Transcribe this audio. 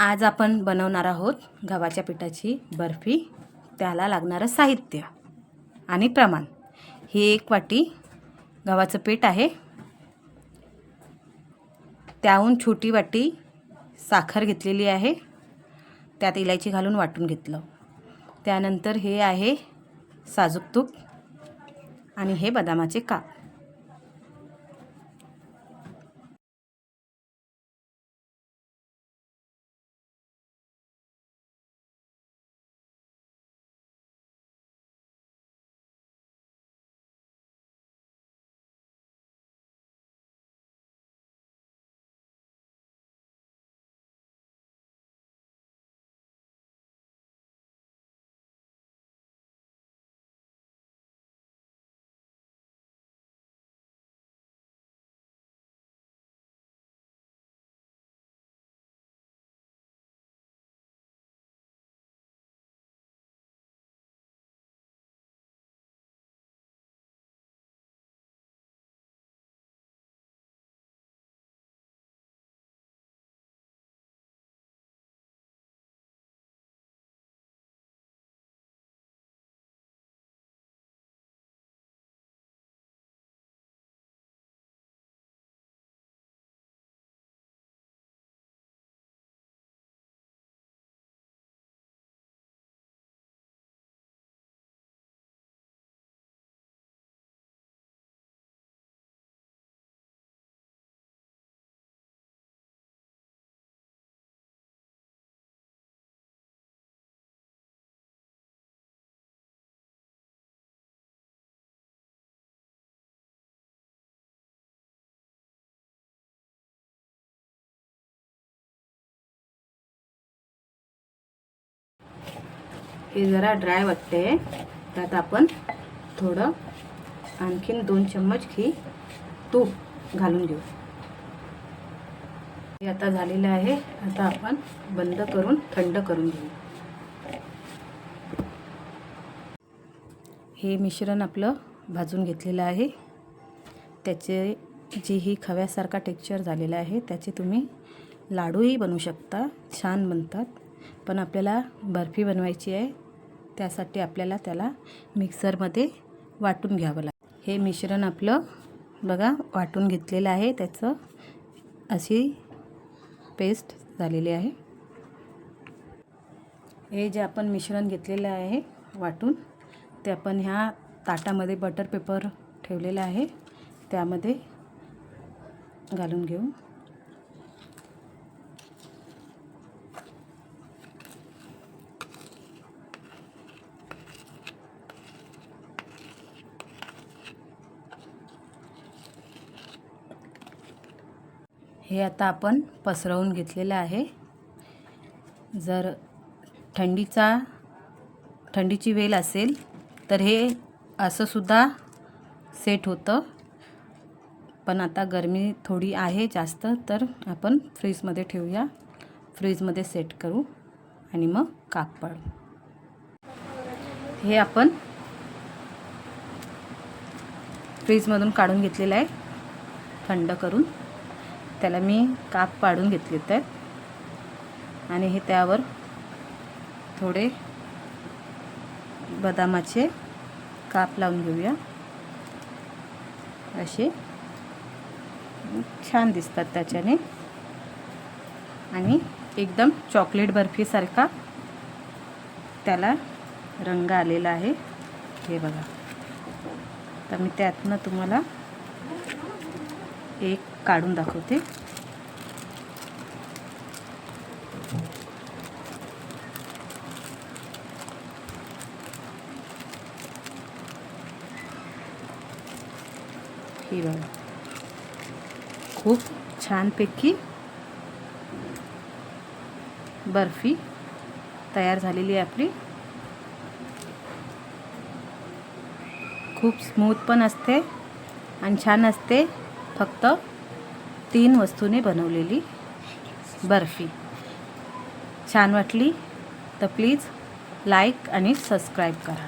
आज आपण बनवणार आहोत गव्हाच्या पिठाची बर्फी त्याला लागणारं साहित्य आणि प्रमाण. ही एक वाटी गव्हाचं पीठ आहे. त्याहून छोटी वाटी साखर घेतलेली आहे. त्यात इलायची घालून वाटून घेतलं. त्यानंतर हे आहे साजूक तूप आणि हे बदामाचे काप. हे जरा ड्राय वाटते त्यात आपण थोडं आणखीन दोन चम्मच घी तूप घालून घेऊ. हे आता झालेलं आहे. आता आपण बंद करून थंड करून घेऊ. हे मिश्रण आपलं भाजून घेतलेलं आहे. त्याचे जी ही खव्यासारखा टेक्स्चर झालेला आहे त्याचे तुम्ही लाडूही बनवू शकता. छान बनतात. पण आपल्याला बर्फी बनवायची आहे. त्यासाठी आपल्याला त्याला मिक्सरमध्ये वाटून घ्यावं लागेल हे मिश्रण आपलं बघा वाटून घेतलेलं आहे. त्याचं अशी पेस्ट झालेली आहे. हे जे आपण मिश्रण घेतलेलं आहे वाटून ते आपण ह्या ताटामध्ये बटर पेपर ठेवलेलं आहे. त्यामध्ये घालून घेऊ. हे आता आपण पसरवून घेतलेलं आहे. जर थंडीचा थंडीची वेल असेल तर हे असंसुद्धा सेट होतं. पण आता गरमी थोडी आहे जास्त तर आपण फ्रीजमध्ये ठेवूया. फ्रीजमध्ये सेट करू आणि मग काप पाडू हे आपण फ्रीजमधून काढून घेतलेलं आहे थंड करून. त्याला मी काप पाडून घेतले तर. आणि हे त्यावर थोडे बदामाचे काप लावून घेऊया. असे छान दिसतात त्याच्याने. आणि एकदम चॉकलेट बर्फीसारखा त्याला रंग आलेला आहे. हे बघा. तर मी त्यातनं तुम्हाला एक काढून दाखवते. ही बघा. खूप छानपैकी बर्फी तयार झालेली आहे आपली. खूप स्मूथ पण असते आणि छान असते. फक्त तीन वस्तूने बनवलेली बर्फी. छान वाटली? तर प्लीज लाईक आणि सबस्क्राईब करा.